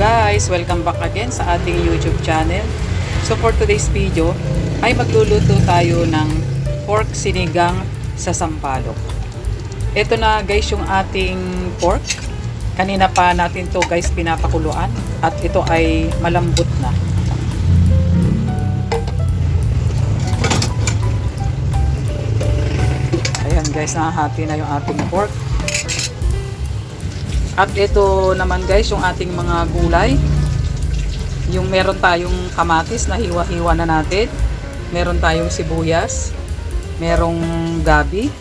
Guys! Welcome back again sa ating YouTube channel. So for today's video ay magluluto tayo ng pork sinigang sa sampalok. Ito na guys yung ating pork. Kanina pa natin to guys pinapakuluan at ito ay malambot na. Ayan guys, nahahati na yung ating pork. At ito naman guys, yung ating mga gulay. Yung meron tayong kamatis na hiwa-hiwa na natin. Meron tayong sibuyas. Merong gabi.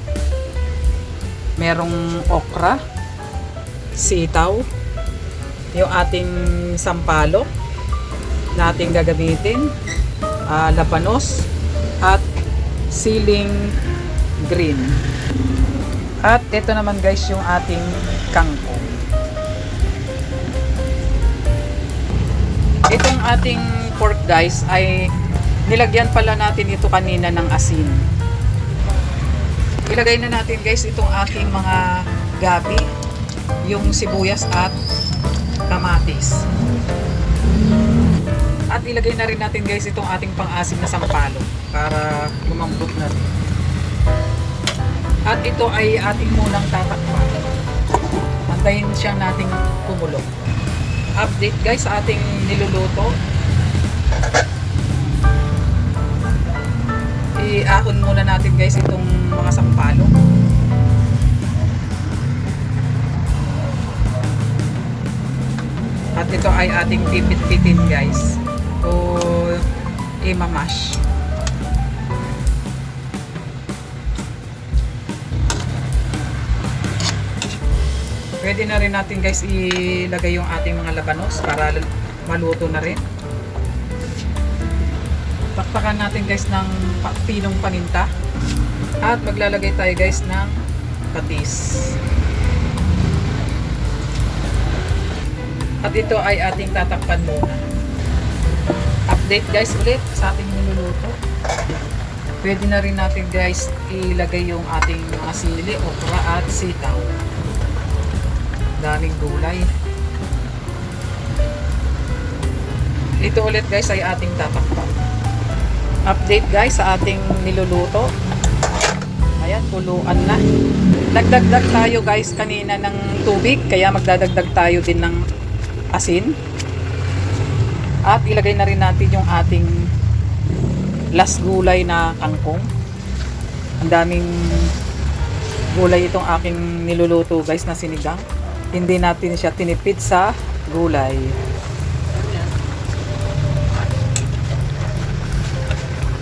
Merong okra. Sitaw. Yung ating sampalok na ating gagamitin. ah, labanos. At siling green. At ito naman guys yung ating kangkong. Ating pork guys ay nilagyan pala natin ito kanina ng asin. Ilagay na natin guys itong ating mga gabi, yung sibuyas at kamatis. At ilagay na rin natin guys itong ating pang-asim na sampalo para lumambot na rin. At ito ay ating munang tatakpan. Antayin siyang nating kumulo. Update guys sa ating niluluto. I-ahon muna natin guys itong mga sampalo. At ito ay ating pipit-pitin guys. O imamash. Pwede na rin natin guys ilagay yung ating mga labanos para maluto na rin. Taktakan natin guys ng pinong paninta. At maglalagay tayo guys ng patis. At ito ay ating tatakpan muna. Update guys ulit sa ating niluluto. Pwede na rin natin guys ilagay yung ating mga sili, okra at sitaw daming gulay. Ito ulit guys ay ating tatakpan. Update guys sa ating niluluto. Ayan, kuluan na. Nagdagdag tayo guys kanina ng tubig, kaya magdadagdag tayo din ng asin. At ilagay na rin natin yung ating last gulay na kangkong. Ang daming gulay itong aking niluluto guys na sinigang hindi natin siya tinipid sa gulay.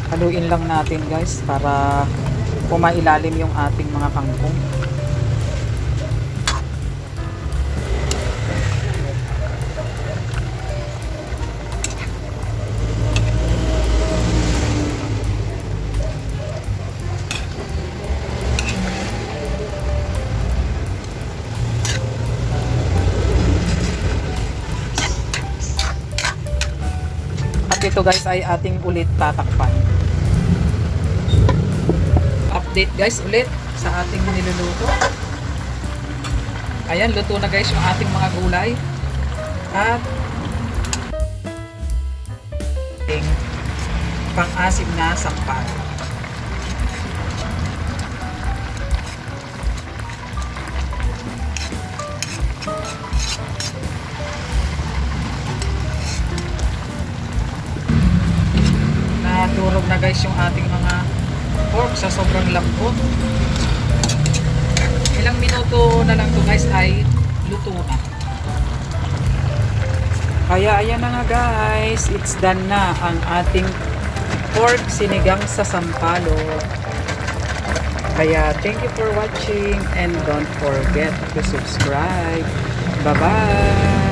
Haluin lang natin guys para pumailalim yung ating mga kangkong. Ito guys ay ating ulit tatakpan. Update guys ulit sa ating niluluto. Ayan, luto na guys yung ating mga gulay. At pang-asim na sampal. Naturog na guys yung ating mga pork sa sobrang lambot. Ilang minuto na lang to guys ay luto na. Kaya ayan na nga guys, it's done na ang ating pork sinigang sa sampalo. Kaya thank you for watching and don't forget to subscribe. Bye-bye!